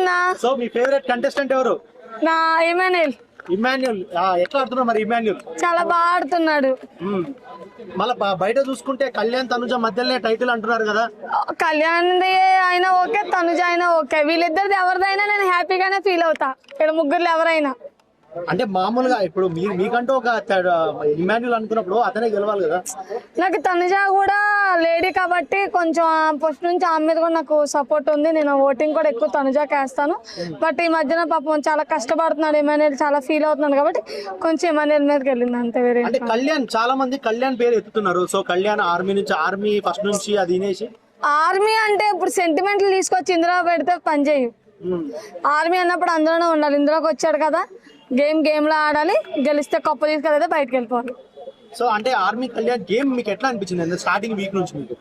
బాగున్నా సో మీ favourite contestant ఎవరు? నా ఇమానుయల్ ఇమాన్యుల్ ఎట్లా ఆడుతున్నారు మరి ఇమాన్యుల్ చాలా బాగా ఆడుతున్నాడు. మళ్ళీ బయట చూసుకుంటే కళ్యాణ్ తనుజ మధ్యలోనే టైటిల్ అంటున్నారు కదా. కళ్యాణ్ది అయినా ఓకే తనుజ అయినా ఓకే. వీళ్ళిద్దరిది ఎవరిదైనా నేను హ్యాపీగానే ఫీల్ అవుతా. ఇక్కడ ముగ్గురు ఎవరైనా. అంటే మామూలుగా ఇప్పుడు మీరు మీకంటూ ఒక ఇమాన్యుల్ అనుకున్నప్పుడు అతనే గెలవాలి కదా? నాకు తనుజ కూడా లేడీ కాబట్టి కొంచెం ఫస్ట్ నుంచి ఆమె మీద కూడా నాకు సపోర్ట్ ఉంది. నేను ఓటింగ్ కూడా ఎక్కువ తనుజాకి వేస్తాను. బట్ ఈ మధ్యన పాపం చాలా కష్టపడుతున్నాడు ఇమానుయల్ చాలా ఫీల్ అవుతున్నాడు కాబట్టి కొంచెం ఇమానుయల్ మీదకి వెళ్ళింది అంతే వేరే అంటే కళ్యాణ్ చాలా మంది కళ్యాణ్ పేరు ఎత్తుతున్నారు. సో కళ్యాణ్ ఆర్మీ నుంచి ఆర్మీ ఫస్ట్ నుంచి అది వినేసి? ఆర్మీ అంటే ఇప్పుడు సెంటిమెంట్లు తీసుకొచ్చి ఇందులో పెడితే పని చేయు. ఆర్మీ అన్నప్పుడు అందులోనే ఉండాలి. ఇందులోకి వచ్చాడు కదా. గేమ్ గేమ్లో ఆడాలి గెలిస్తే కప్పు తీసుకెళ్తే బయటకు వెళ్ళిపోవాలి. సో అంటే ఆర్మీ కళ్యాణ్ గేమ్ మీకు ఎట్లా అనిపించింది? స్టార్టింగ్ వీక్ నుంచి మీకు.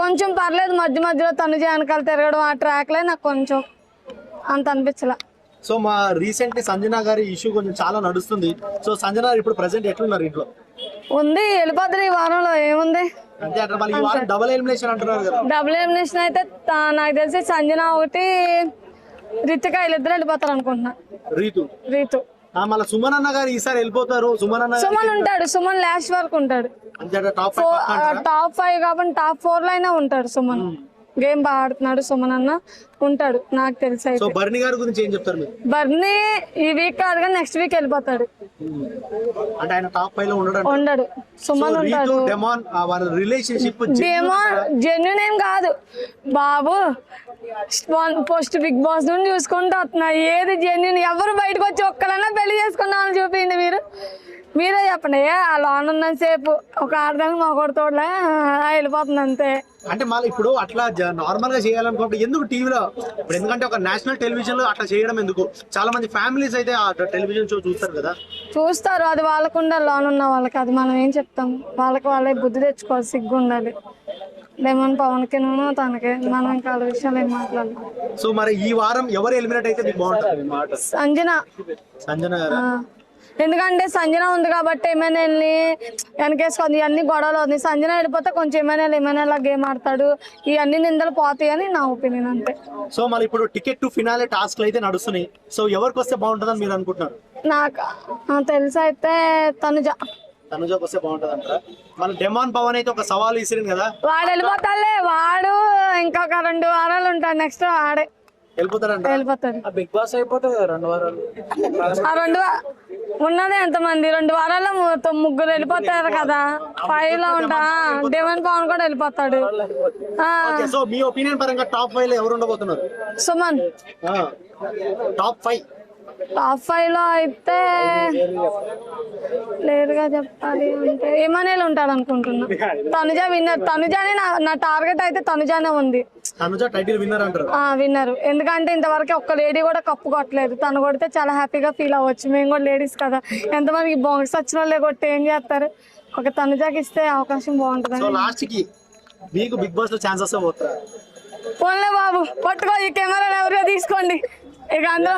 కొంచెం పర్లేదు మధ్య మధ్యలో తను వెనకాల తిరగడం ఆ ట్రాక్ లే నాకు కొంచెం అంత అనిపించలా. సో మా రీసెంట్లీ సంజన గారి ఇష్యూ కొంచెం చాలా నడుస్తుంది. సో సంజన గారు ఇప్పుడు ప్రెసెంట్ ఎట్లున్నారు ఇంట్లో? ఉంది వెళ్ళిపోతుంది ఈ వారంలో ఏముంది? డబల్ ఎలిమినేషన్ అంటున్నారు కదా. డబుల్ ఎలిమినేషన్ అయితే నాకు తెలిసి సంజన ఒకటి రితిక వీళ్ళిద్దరు వెళ్ళిపోతారు అనుకుంటున్నా. రీతు. రీతు. ఆ, మళ్ళీ సుమన్ అన్న గారు ఈసారి వెళ్ళిపోతారు. సుమన్ అన్న గారు సుమన్ ఉంటాడు. సుమన్ లాస్ట్ వరకు ఉంటాడు. అంటే టాప్ ఫైవ్ పక్కా అంటారా? టాప్ ఫైవ్ కాబట్టి టాప్ ఫోర్లో అయినా ఉంటాడు సుమన్. గేమ్ బాగా ఆడుతున్నాడు సుమన్ అన్న. ఉంటాడు. నాకు తెలిసి సో అయితే బర్ని గారి గురించి ఏం చెప్తారు మీరు? బర్నీ ఈ వీక్ కాదు కానీ నెక్స్ట్ వీక్ వెళ్ళిపోతాడు. అంటే ఆయన టాప్ ఫైవ్లో ఉండడం ఉండడు. సుమన్ రీతు ఉంటాడు. డెమాన్ ఆ, వాళ్ళ రిలేషన్షిప్ ఏమో జెన్యున్ ఏం కాదు. బాబు పోస్ట్ బిగ్ బాస్ నుండి చూసుకుంటూ వస్తున్నా ఏది జెన్యున్ ఎవరు బయటకు వచ్చి ఒక్కలన్నా పెళ్ళి చేసుకున్నామని చూపించండి మీరు? మీరే చెప్పండి. ఆ లోన్ ఉన్నంతసేపు ఒక ఆడదానికి మా కొడుతోడలే వెళ్ళిపోతుంది అంతే. అంటే మళ్ళీ ఇప్పుడు అట్లా నార్మల్గా చేయాలనుకుంటే ఎందుకు టీవీలో ఇప్పుడు ఎందుకంటే ఒక నేషనల్ టెలివిజన్లో అట్లా చేయడం ఎందుకు? చాలా మంది ఫ్యామిలీస్ అయితే ఆ టెలివిజన్ షో చూస్తారు కదా. చూస్తారు. అది వాళ్ళకుండా లోన్ ఉన్న వాళ్ళకి. అది మనం ఏం చెప్తాం? వాళ్ళకి వాళ్ళే బుద్ధి తెచ్చుకోవాలి సిగ్గు ఉండాలి. లెమన్ పవన్కి తనకి మనం ఇంకా వాళ్ళ విషయాలు ఏం మాట్లాడాలి. సో మరి ఈ వారం ఎవరు ఎలిమినేట్ అయితే మీకు బాగుంటుంది? సంజన. సంజన గారు? ఆ. ఎందుకంటే సంజన ఉంది కాబట్టి ఎమ్మెల్యేని వెనకేసుకుంది. ఇవన్నీ గొడవలు ఉంది సంజన వెళ్ళిపోతే కొంచెం ఎమ్మెల్యేలు ఎమ్మెల్యేలా గేమ్ ఆడతాడు. ఇవన్నీ నిందలు పోతాయి అని నా ఒపీనియన్ అంతే. సో మరి ఇప్పుడు టికెట్ టు ఫినాలే టాస్క్లు అయితే నడుస్తున్నాయి. సో ఎవరికి వస్తే బాగుంటుందని మీరు అనుకుంటున్నారు? నాకు ఆ, తెలిసి అయితే తనుజ. తనుజకు వస్తే బాగుంటుంది అంటారా మన డెమాన్ పవన్ అయితే ఒక సవాల్ విసిరింది కదా. వాడు వెళ్ళిపోతాడులే వాడు ఇంకొక రెండు వారాలు ఉంటాడు నెక్స్ట్ వాడే. వెళ్ళిపోతారంట వెళ్ళిపోతాడు. బిగ్ బాస్ అయిపోతుంది కదా రెండు వారాలు? ఆ రెండు వా- ఉన్నదే ఎంతమంది? రెండు వారాల్లో ముగ్గురు వెళ్ళిపోతారు కదా. ఫైవ్లో ఉంటా. డెవన్ పవన్ కూడా వెళ్ళిపోతాడు. ఆ, సో మీ ఒపీనియన్ పరంగా టాప్ ఫైవ్లో ఎవరు ఉండబోతున్నారు? సుమన్. టాప్ ఫైవ్ టాప్ ఫైవ్లో అయితే లేదుగా చెప్పాలి అంటే ఏమనేలు ఉంటాడు అనుకుంటున్నా తనుజ విన్నర్ తనుజానే నా టార్గెట్ అయితే తనుజానే ఉంది. విన్నర్ ఎందుకంటే ఇంతవరకు ఒక్క లేడీ కూడా కప్పు కొట్టలేదు. తను కొడితే చాలా హ్యాపీగా ఫీల్ అవ్వచ్చు. మేము కూడా లేడీస్ కదా. ఎంతమందికి బాక్స్ వచ్చిన వాళ్ళే కొట్టి ఏం చేస్తారు? ఒక తనుజాకి ఇస్తే అవకాశం బాగుంటుంది సో లాస్ట్కి మీకు బిగ్ బాస్లో ఛాన్సెస్ పోతారు పోన్లే బాబు. పట్టుకో ఈ కెమెరా ఎవరో తీసుకోండి. ఇక అందరం